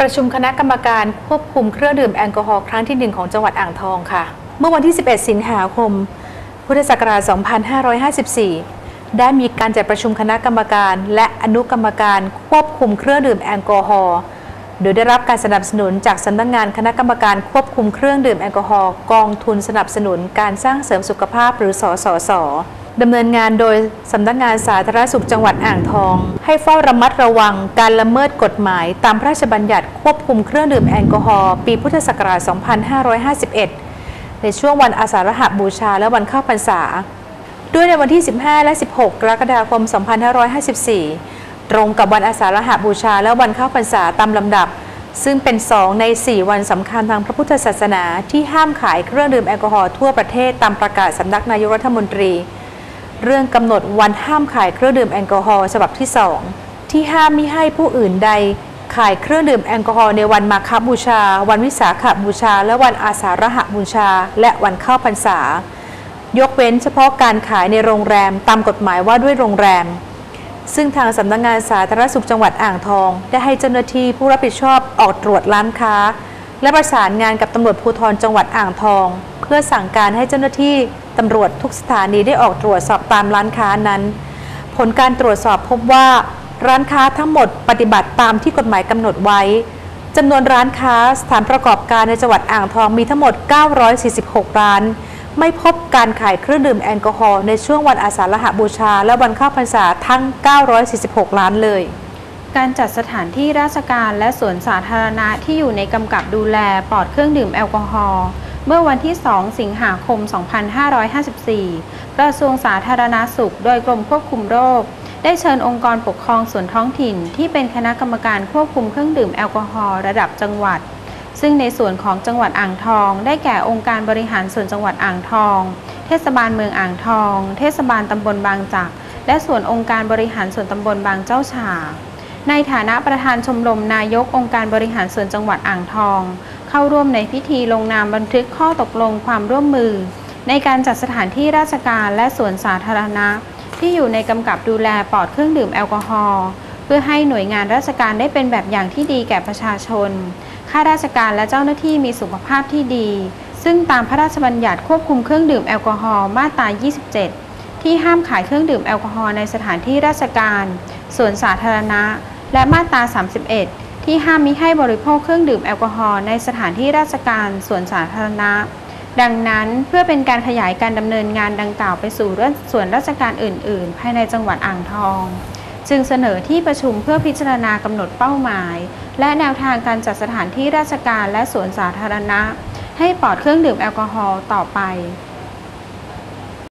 ประชุมคณะกรรมการควบคุมเครื่องดื่มแอลกอฮอล์ครั้งที่ 1 ของจังหวัดอ่างทองค่ะ เมื่อวันที่ 11 สิงหาคม พุทธศักราช 2554 ได้มีการจัดประชุมคณะกรรมการ และอนุกรรมการควบคุมเครื่องดื่มแอลกอฮอล์ โดยได้รับการสนับสนุนจากสำนักงงานคณะกรรมการควบคุมเครื่องดื่มแอลกอฮอล์กองทุนสนับสนุนการสร้างเสริมสุขภาพหรือสสส ดำเนินงานโดยสำนักงานสาธารณสุขจังหวัดอ่างทอง ให้เฝ้าระมัดระวังการละเมิดกฎหมาย ตามพระราชบัญญัติควบคุมเครื่องดื่มแอลกอฮอล์ปีพุทธศักราช 2551 ในช่วงวันอาสาฬหบูชาและวันเข้าพรรษา ด้วยในวันที่ 15 และ 16 กรกฎาคม 2554 ตรงกับวันอาสาฬหบูชาและวันเข้าพรรษาตามลำดับซึ่งเป็น2ใน 4 วันสำคัญทางพระพุทธศาสนาที่ห้ามขายเครื่องดื่มแอลกอฮอล์ทั่วประเทศตามประกาศสำนักนายกรัฐมนตรี เรื่องกำหนดวันห้ามขายเครื่องดื่มแอลกอฮอล์ฉบับที่ 2 ที่ห้ามมิให้ผู้อื่นใด ขายเครื่องดื่มแอลกอฮอล์ในวันมาฆบูชา วันวิสาขบูชา และวันอาสาฬหบูชา และวันเข้าพรรษา ยกเว้นเฉพาะการขายในโรงแรมตามกฎหมายว่าด้วยโรงแรม ซึ่งทางสำนักงงานสาธารณสุขจังหวัดอ่างทอง ได้ให้เจ้าหน้าที่ผู้รับผิดชอบออกตรวจร้านค้า และประสานงานกับตำรวจภูธรจังหวัดอ่างทอง เพื่อสั่งการให้เจ้าหน้าที่ ตำรวจทุกสถานีได้ออกตรวจสอบตามร้านค้านั้น ผลการตรวจสอบพบว่าร้านค้าทั้งหมดปฏิบัติตามที่กฎหมายกำหนดไว้จำนวนร้านค้าสถานประกอบการในจังหวัดอ่างทองมีทั้งหมด 946 ร้าน ไม่พบการขายเครื่องดื่มแอลกอฮอล์ในช่วงวันอาสาฬหบูชา และวันเข้าพรรษาทั้ง 946ล้านเลย การจัดสถานที่ราชการและสวนสาธารณะที่อยู่ในกำกับดูแลปลอดเครื่องดื่มแอลกอฮอล์ เมื่อวันที่ 2 สิงหาคม 2554 กระทรวงสาธารณาสุข โดยกรมควบคุมโรค ได้เชิญองค์กรปกครองส่วนท้องถิ่น ที่เป็นคณะกรรมการควบคุมเครื่องดื่มแอลกอฮอล์ระดับจังหวัด ซึ่งในส่วนของจังหวัดอ่างทอง ได้แก่องค์การบริหารส่วนจังหวัดอ่างทอง เทศบาลเมืองอ่างทอง เทศบาลตำบลบางจักและส่วนองค์การบริหารส่วนตำบลบางเจ้าฉ่าในฐานะประธานชมรมนายกองค์การบริหารส่วนจังหวัดอ่างทอง เข้าร่วมในพิธีลงนามบันทึกข้อตกลงความร่วมมือ ในการจัดสถานที่ราชการและสวนสาธารณะ ที่อยู่ในกำกับดูแลปลอดเครื่องดื่มแอลกอฮอล์เพื่อให้หน่วยงานราชการได้เป็นแบบอย่างที่ดีแก่ประชาชนข้าราชการและเจ้าหน้าที่มีสุขภาพที่ดี ซึ่งตามพระราชบัญญัติควบคุมเครื่องดื่มแอลกอฮอล์มาตรา 27 ที่ห้ามขายเครื่องดื่มแอลกอฮอล์ในสถานที่ราชการสวนสาธารณะ และมาตรา 31 ที่ห้ามมิให้บริโภคเครื่องดื่มแอลกอฮอล์ในสถานที่ราชการส่วนสาธารณะ ดังนั้นเพื่อเป็นการขยายการดำเนินงานดังกล่าวไปสู่ส่วนราชการอื่น ๆ ภายในจังหวัดอ่างทอง จึงเสนอที่ประชุมเพื่อพิจารณากำหนดเป้าหมาย และแนวทางการจัดสถานที่ราชการและสวนสาธารณะ ให้ปลอดเครื่องดื่มแอลกอฮอล์ต่อไป